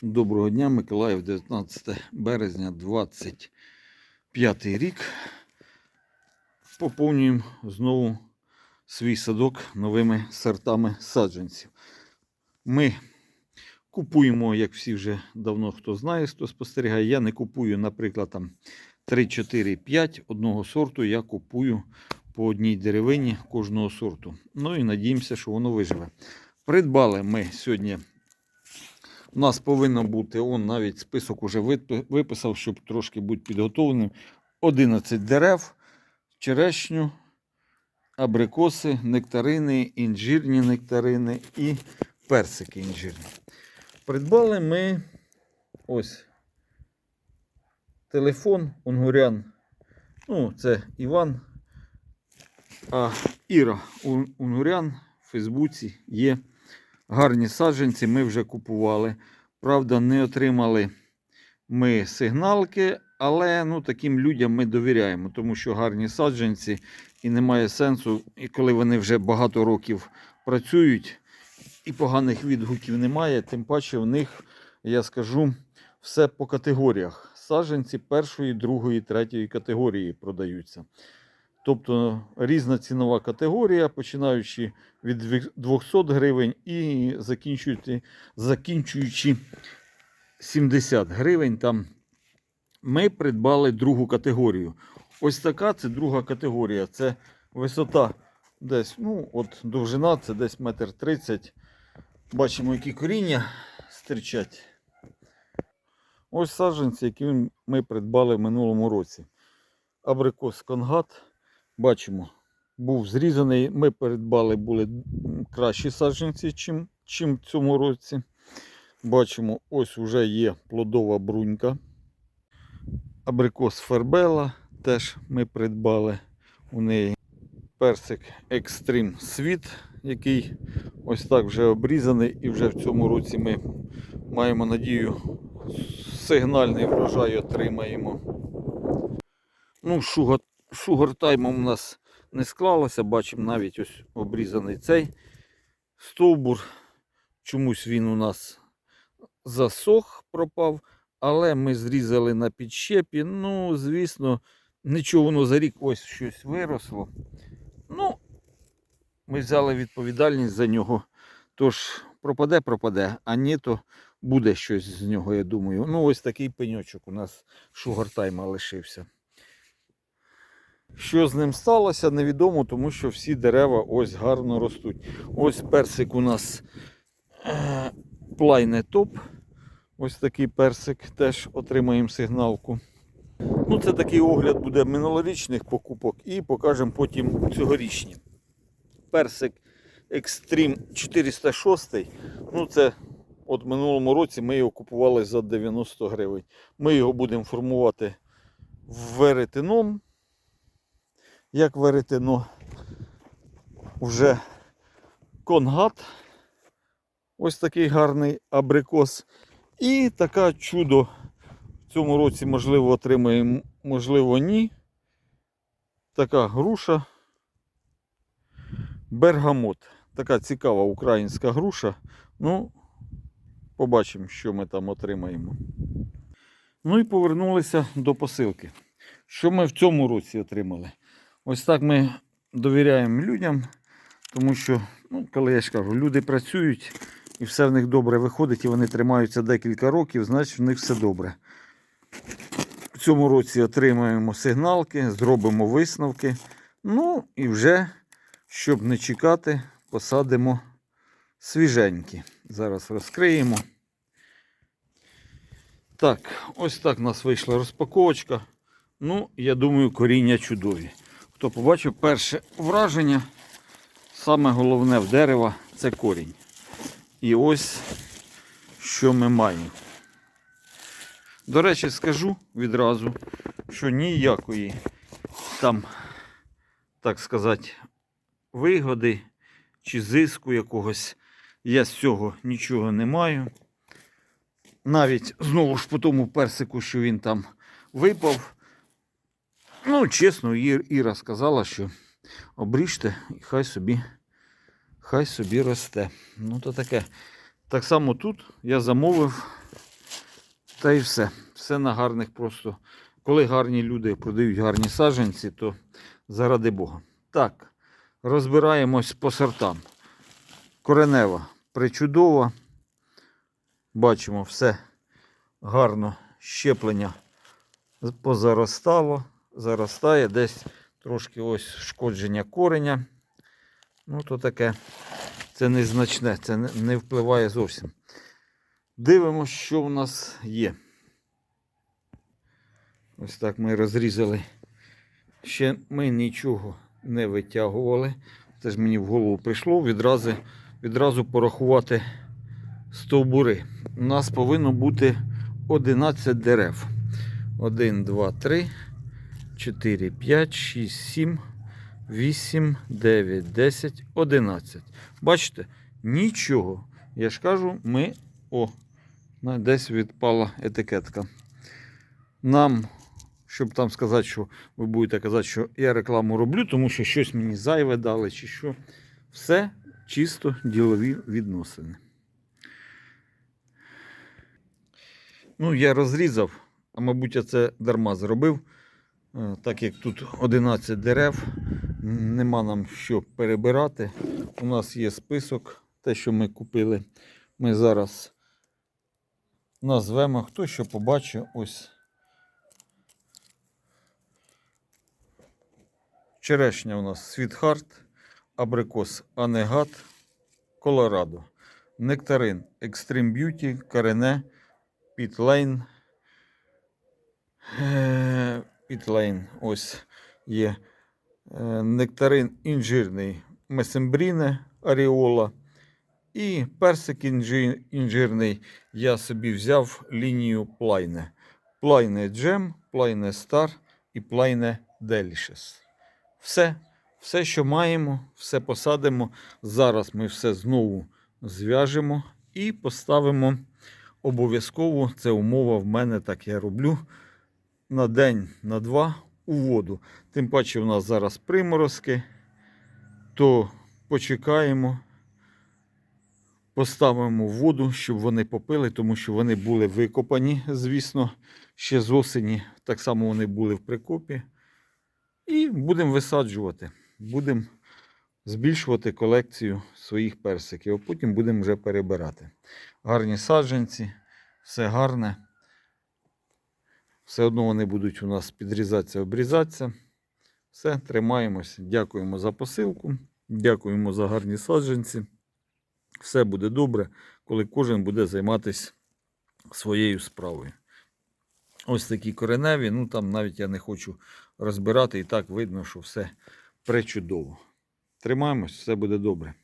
Доброго дня, Миколаїв, 19 березня, 25 рік. Поповнюємо знову свій садок новими сортами саджанців. Ми купуємо, як всі вже давно хто знає, хто спостерігає. Я не купую, наприклад, там 3, 4, 5 одного сорту. Я купую по одній деревині кожного сорту. Ну і надіємося, що воно виживе. Придбали ми сьогодні. У нас повинно бути, он навіть список уже виписав, щоб трошки бути підготовленим. 11 дерев, черешню, абрикоси, нектарини, інжирні нектарини і персики інжирні. Придбали ми ось телефон Унгурян. Ну, це Іван. А Іра Унгурян в Фейсбуці є гарні саджанці ми вже купували. Правда, не отримали ми сигналки, але ну, таким людям ми довіряємо, тому що гарні саджанці і немає сенсу, і коли вони вже багато років працюють і поганих відгуків немає, тим паче в них, я скажу, все по категоріях. Саджанці першої, другої, третьої категорії продаються. Тобто різна цінова категорія, починаючи від 200 гривень і закінчуючи, закінчуючи 70 гривень. Там ми придбали другу категорію. Ось така це друга категорія. Це висота десь, ну, от довжина це десь метр тридцять. Бачимо, які коріння стирчать. Ось саджанці, які ми придбали в минулому році. Абрикос Конгат. Бачимо, був зрізаний. Ми придбали були кращі саджанці, чим, чим в цьому році. Бачимо, ось вже є плодова брунька. Абрикос Фербела теж ми придбали у неї. Персик Екстрим Світ, який ось так вже обрізаний. І вже в цьому році ми маємо надію, сигнальний врожай отримаємо. Ну, шугар, шугартаймом у нас не склалося. Бачимо навіть ось обрізаний цей стовбур. Чомусь він у нас засох, пропав. Але ми зрізали на підщепі. Ну, звісно, нічого воно за рік ось щось виросло. Ну, ми взяли відповідальність за нього. Тож пропаде, пропаде, а ні, то буде щось з нього, я думаю. Ну, ось такий пеньочок у нас шугартайма лишився. Що з ним сталося, невідомо, тому що всі дерева ось гарно ростуть. Ось персик у нас е, плайне топ. Ось такий персик теж отримаємо сигналку. Ну, це такий огляд буде минулорічних покупок і покажемо потім цьогорічні. Персик Extreme 406. Ну, це от минулому році ми його купували за 90 гривень. Ми його будемо формувати веретеном. Як веретено вже конгат. Ось такий гарний абрикос. І така чудо в цьому році, можливо, отримаємо, можливо, ні. Така груша. Бергамот. Така цікава українська груша. Ну, побачимо, що ми там отримаємо. Ну і повернулися до посилки. Що ми в цьому році отримали? Ось так ми довіряємо людям, тому що, ну, коли я ж кажу, люди працюють і все в них добре виходить, і вони тримаються декілька років, значить в них все добре. В цьому році отримаємо сигналки, зробимо висновки. Ну і вже, щоб не чекати, посадимо свіженькі. Зараз розкриємо. Так, ось так у нас вийшла розпаковочка. Ну, я думаю, коріння чудові. Хто побачив перше враження, саме головне в дерева це корінь. І ось що ми маємо. До речі, скажу відразу, що ніякої там, так сказати, вигоди чи зиску якогось я з цього нічого не маю. Навіть знову ж по тому персику, що він там випав. Ну, чесно, Ір- Іра сказала, що обріжте і хай собі, хай собі росте. Ну, то таке. Так само тут я замовив Та й все. Все на гарних просто. Коли гарні люди продають гарні саджанці, то заради Бога. Так, розбираємось по сортам. Коренева причудова. Бачимо, все гарно щеплення позаростало, заростає, десь трошки ось шкодження кореня. Ну, то таке, це незначне, це не, впливає зовсім. Дивимось, що в нас є. Ось так ми розрізали. Ще ми нічого не витягували. Це ж мені в голову прийшло відразу, відразу порахувати стовбури. У нас повинно бути 11 дерев. 1, 2, 3, 4, 5, 6, 7, 8, 9, 10, 11. Бачите? Нічого. Я ж кажу, ми. О, десь відпала етикетка. Нам, щоб там сказати, що ви будете казати, що я рекламу роблю, тому що щось мені зайве дали, чи що. Все чисто ділові відносини. Ну, я розрізав, а мабуть, я це дарма зробив. Е, Так як тут 11 дерев, нема нам що перебирати. У нас є список, те, що ми купили. Ми зараз назвемо, хто що побачить. Ось. Черешня у нас Світхарт, абрикос Анегат, Колорадо, Нектарин Extreme Beauty, Карене, Пітлейн. Пітлейн. Ось є. Е, Нектарин інжирний Месембріне Аріола. І персик інжирний я собі взяв лінію Плайне. Плайне Джем, Плайне Стар і Плайне Delicious. Все, все, що маємо, все посадимо. Зараз ми все знову зв'яжемо і поставимо обов'язково. Це умова в мене, так я роблю. На день, на два у воду. Тим паче, у нас зараз приморозки, то почекаємо, поставимо в воду, щоб вони попили, тому що вони були викопані, звісно, ще з осені. Так само вони були в прикопі. І будемо висаджувати. Будемо збільшувати колекцію своїх персиків, а потім будемо вже перебирати. Гарні саджанці, все гарне. Все одно вони будуть у нас підрізатися, обрізатися. Все, тримаємося. Дякуємо за посилку. Дякуємо за гарні саджанці. Все буде добре, коли кожен буде займатися своєю справою. Ось такі кореневі. Ну там навіть я не хочу розбирати, і так видно, що все пречудово. Тримаємось, все буде добре.